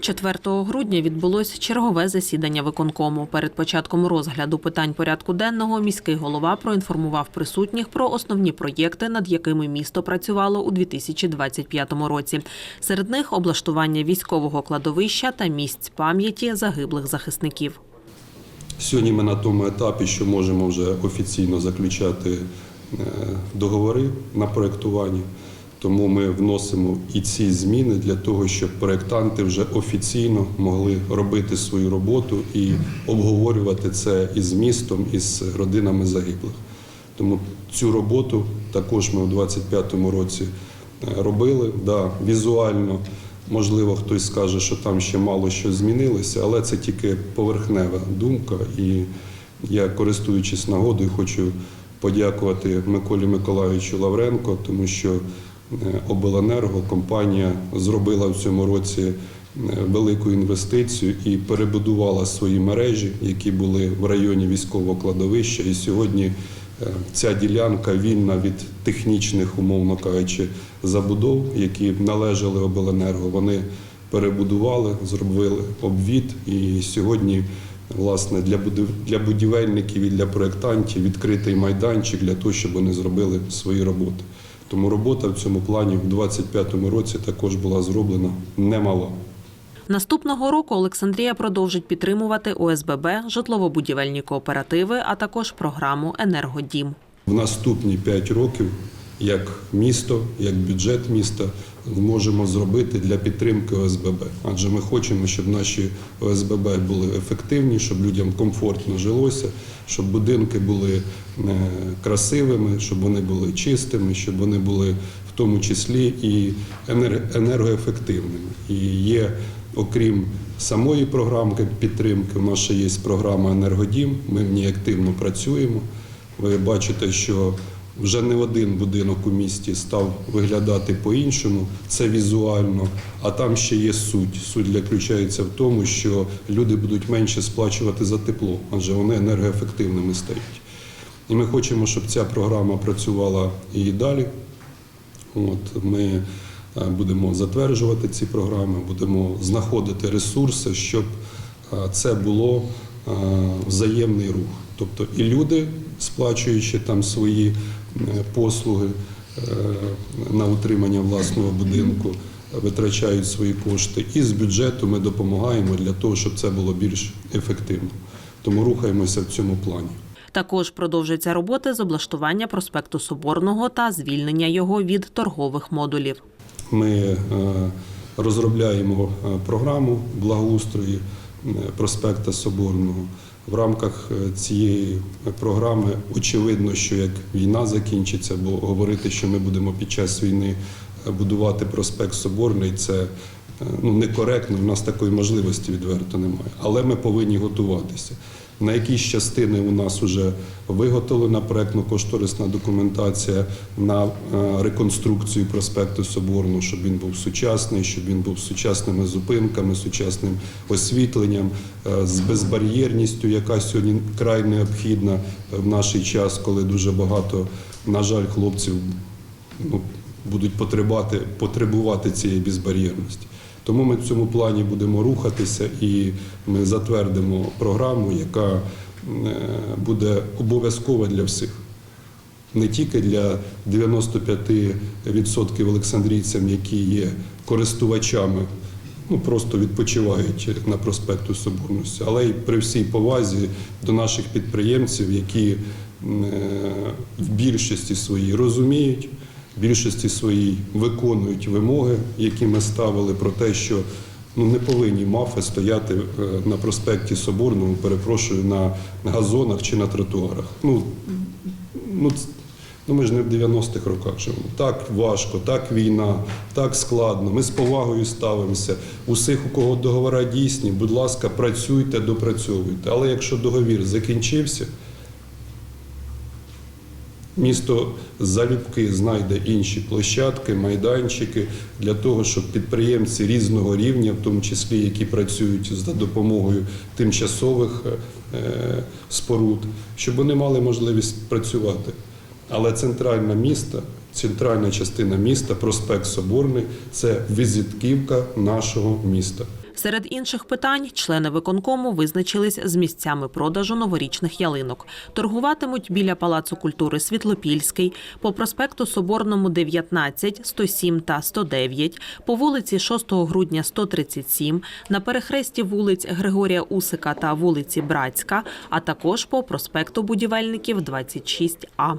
4 грудня відбулось чергове засідання виконкому. Перед початком розгляду питань порядку денного міський голова проінформував присутніх про основні проєкти, над якими місто працювало у 2025 році. Серед них облаштування військового кладовища та місць пам'яті загиблих захисників. Сьогодні ми на тому етапі, що можемо вже офіційно заключати е, договори на проєктування. Тому ми вносимо і ці зміни для того, щоб проєктанти вже офіційно могли робити свою роботу і обговорювати це із містом, із родинами загиблих. Тому цю роботу також ми у 2025 році е, робили. Да, візуально, можливо, хтось скаже, що там ще мало що змінилося, але це тільки поверхнева думка. І я, користуючись нагодою, хочу подякувати Миколі Миколайовичу Лавренко, тому що обленерго компанія зробила в цьому році е, велику інвестицію і перебудувала свої мережі, які були в районі військового кладовища. І сьогодні е, ця ділянка вільна від технічних, умовно кажучи, забудов, які належали обленерго. Вони перебудували, зробили обвід і сьогодні. Власне, для будівельників і для проєктантів відкритий майданчик для того, щоб вони зробили свої роботи. Тому робота в цьому плані в 2025 році також була зроблена немало. Наступного року Олександрія продовжить підтримувати ОСББ, житлово-будівельні кооперативи, а також програму Енергодім. В наступні 5 років, як місто, як бюджет міста, можемо зробити для підтримки ОСББ. Адже ми хочемо, щоб наші ОСББ були ефективні, щоб людям комфортно жилося, щоб будинки були е, красивими, щоб вони були чистими, щоб вони були в тому числі і енер- енергоефективними. І є, окрім самої програмки підтримки, у нас ще є програма Енергодім. Ми в ній активно працюємо. Ви бачите, що вже не один будинок у місті став виглядати по-іншому, це візуально, а там ще є суть. Суть заключається в тому, що люди будуть менше сплачувати за тепло, адже вони енергоефективними стають. І ми хочемо, щоб ця програма працювала і далі. От, ми е, будемо затверджувати ці програми, будемо знаходити ресурси, щоб е, це було е, взаємний рух. Тобто і люди, сплачуючи там свої послуги е, на утримання власного будинку, витрачають свої кошти. І з бюджету ми допомагаємо для того, щоб це було більш ефективно. Тому рухаємося в цьому плані. Також продовжуються роботи з облаштування проспекту Соборного та звільнення його від торгових модулів. Ми е, розробляємо е, програму благоустрою проспекта Соборного. В рамках е, цієї програми очевидно, що як війна закінчиться, бо говорити, що ми будемо під час війни е, будувати проспект Соборний, це е, ну, некоректно. У нас такої можливості відверто немає. Але ми повинні готуватися. На якісь частини у нас вже виготовлена проектно-кошторисна документація на е, реконструкцію проспекту Соборного, щоб він був сучасний, щоб він був сучасними зупинками, сучасним освітленням, е, з безбар'єрністю, яка сьогодні край необхідна в наш час, коли дуже багато, на жаль, хлопців ну, будуть потребувати, потребувати цієї безбар'єрності. Тому ми в цьому плані будемо рухатися і ми затвердимо програму, яка е, буде обов'язкова для всіх. Не тільки для 95% олександрійцям, які є користувачами, ну просто відпочивають на проспекту Соборності, але й при всій повазі до наших підприємців, які е, в більшості своїй розуміють, більшості своїй виконують вимоги, які ми ставили про те, що ну не повинні мафи стояти е, на проспекті Соборному, перепрошую, на газонах чи на тротуарах. Ну, ну, ну ми ж не в 90-х роках живемо. Так важко, так війна, так складно. Ми з повагою ставимося. Усіх, у кого договори дійсні, будь ласка, працюйте, допрацьовуйте. Але якщо договір закінчився, Місто залюбки знайде інші площадки, майданчики для того, щоб підприємці різного рівня, в тому числі які працюють за допомогою тимчасових е, споруд, щоб вони мали можливість працювати. Але центральна міста, центральна частина міста, проспект Соборний це візитківка нашого міста. Серед інших питань члени виконкому визначились з місцями продажу новорічних ялинок. Торгуватимуть біля Палацу культури Світлопільський, по проспекту Соборному 19, 107 та 109, по вулиці 6 грудня 137, на перехресті вулиць Григорія Усика та вулиці Братська, а також по проспекту Будівельників 26А.